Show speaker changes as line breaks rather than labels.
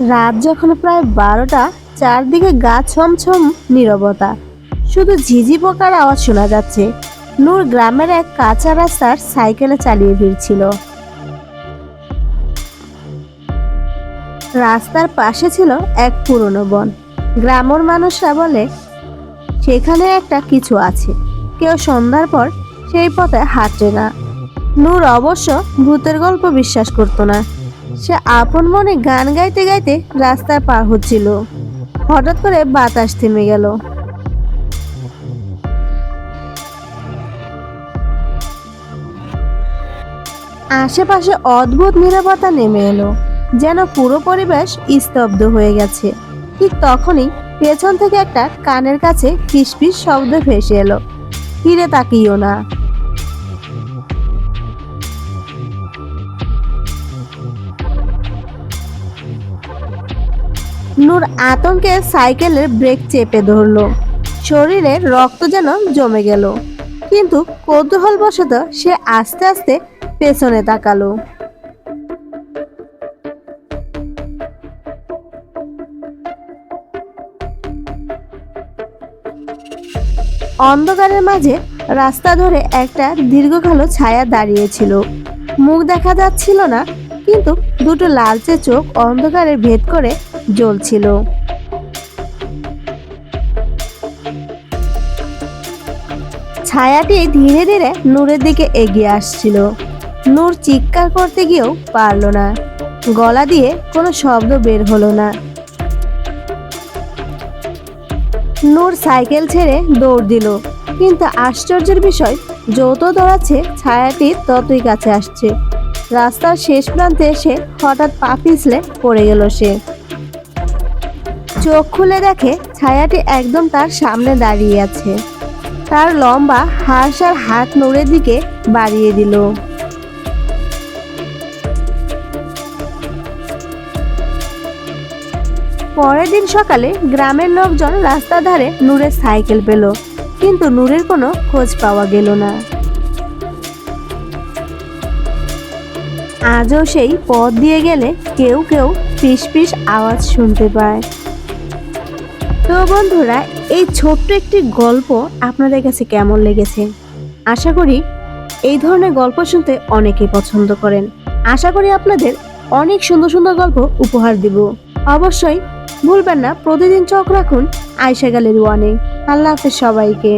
রাত যখন প্রায় বারোটা, চারদিকে গা ছমছম নীরবতা। শুধু ঝিঝি পোকার আওয়াজ শোনা যাচ্ছে। নূর গ্রামের এক কাঁচা রাস্তার সাইকেলে চালিয়ে ফিরছিল। রাস্তার পাশে ছিল এক পুরনো বন। গ্রামের মানুষরা বলে, সেখানে একটা কিছু আছে। কেউ সন্ধ্যার পর সেই পথে হাঁটে না। নূর অবশ্য ভূতের গল্প বিশ্বাস করতো না। সে আপন মনে গান গাইতে গাইতে রাস্তার পার হচ্ছিল। হঠাৎ করে বাতাস থেমে গেল। আশেপাশে অদ্ভুত নিরাপত্তা নেমে এলো, যেন পুরো পরিবেশ স্তব্ধ হয়ে গেছে। ঠিক তখনই পেছন থেকে একটা কানের কাছে ফিসফিস শব্দ ভেসে এলো। ফিরে তাকিও না। নূর আতঙ্কে সাইকেলের ব্রেক চেপে ধরলো। শরীরে রক্ত যেন জমে গেল। কিন্তু কৌতূহলবশত সে আস্তে আস্তে পেছনে তাকালো। অন্ধকারের মাঝে রাস্তা ধরে একটা দীর্ঘকালো ছায়া দাঁড়িয়েছিল। মুখ দেখা যাচ্ছিল না, কিন্তু দুটো লালচে চোখ অন্ধকারে ভেদ করে জ্বলছিল। ছায়াটি ধীরে ধীরে নূরের দিকে এগিয়ে আসছিল। নূর চিৎকার করতে গিয়েও পারল না। গলা দিয়ে কোনো শব্দ বের হলো না। নূর সাইকেল ছেড়ে দৌড় দিল, কিন্তু আশ্চর্যের বিষয়, যত দৌড়াচ্ছে, ছায়াটি ততই কাছে আসছে। রাস্তার শেষ প্রান্তে এসে হঠাৎ পা পিছলে পড়ে গেল সে। চোখ খুলে দেখে ছায়াটি একদম তার সামনে দাঁড়িয়ে আছে। তার লম্বা হাঁস আর হাত নড়ের দিকে বাড়িয়ে দিল। পরের দিন সকালে গ্রামের লোকজন রাস্তার ধারে নূরের সাইকেল পেল, কিন্তু নূরের কোনো খোঁজ পাওয়া গেল না। আজও সেই পথ দিয়ে গেলে কেউ কেউ পিস পিস আওয়াজ শুনতে পায়। তো বন্ধুরা, এই ছোট্ট একটি গল্প আপনাদের কাছে কেমন লেগেছে? আশা করি এই ধরনের গল্প শুনতে অনেকে পছন্দ করেন। আশা করি আপনাদের অনেক সুন্দর সুন্দর গল্প উপহার দিব। অবশ্যই ভুলবেন না, প্রতিদিন চোখ রাখুন আয়সা গ্যালারি ওয়ানে। আল্লাহ হাফেজ সবাইকে।